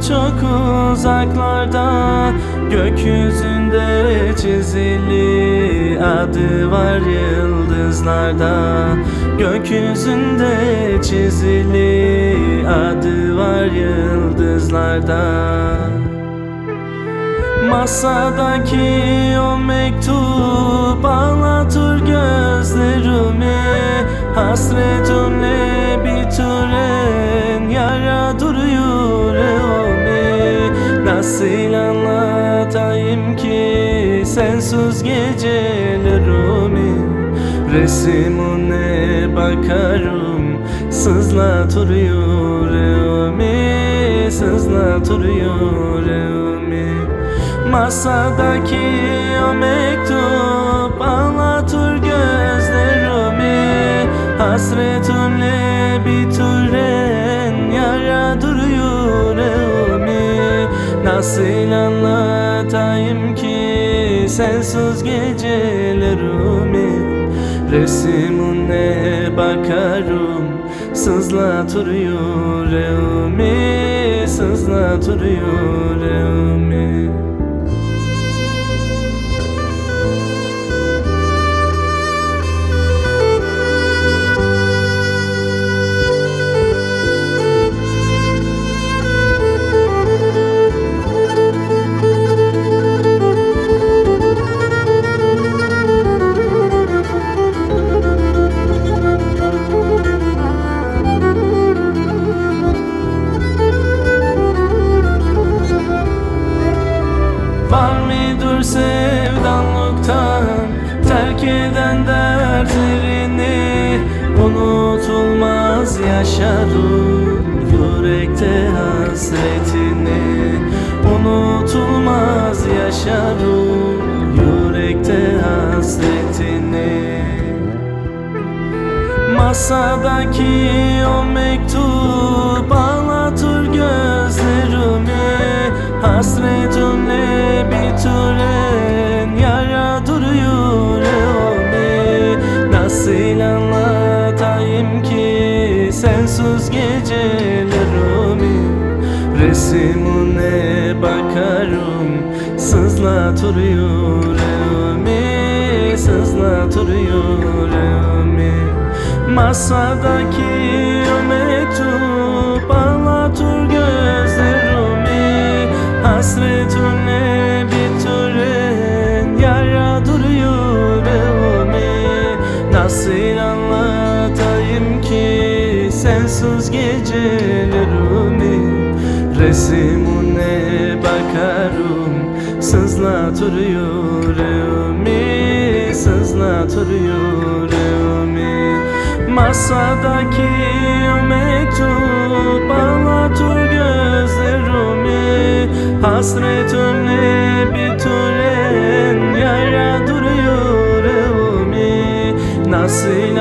çok uzaklarda Gökyüzünde çizili adı var yıldızlarda. Gökyüzünde çizili adı var yıldızlarda. Masadaki o mektup ağlatır gözlerimi Hasretunle Nasıl anlatayım ki sensiz gecelerimi Resimine bakarım sızlatıyor eumi Sızlatıyor eumi Masadaki o mektup ağlatır gözlerimi. Hasretunle bituren yara duruyor eumi Nasıl anlatayım ki sensiz gecelerimi Resimine bakarım sızlatıyor eumi Sızlatıyor eumi Eden dertlerini Unutulmaz yaşarım Yürekte hasretini. Unutulmaz yaşarım Yürekte hasretini. Masadaki o mektup ağlatır gözlerimi. Hasretunle bituren sensiz gecelerimi Resimine bakarım. Sızlatıyor eumi Sızlatıyor eumi Masadaki o mektup ağlatır gözlerimi Hasretunle bituren yara duruyor eumi Nasıl sensiz gecelerimi Resimine bakarım sızlatıyor eumi Sızlatıyor eumi Masadaki o mektup ağlatır gözlerimi Hasretimle bituren yara duruyor eumi Nasıl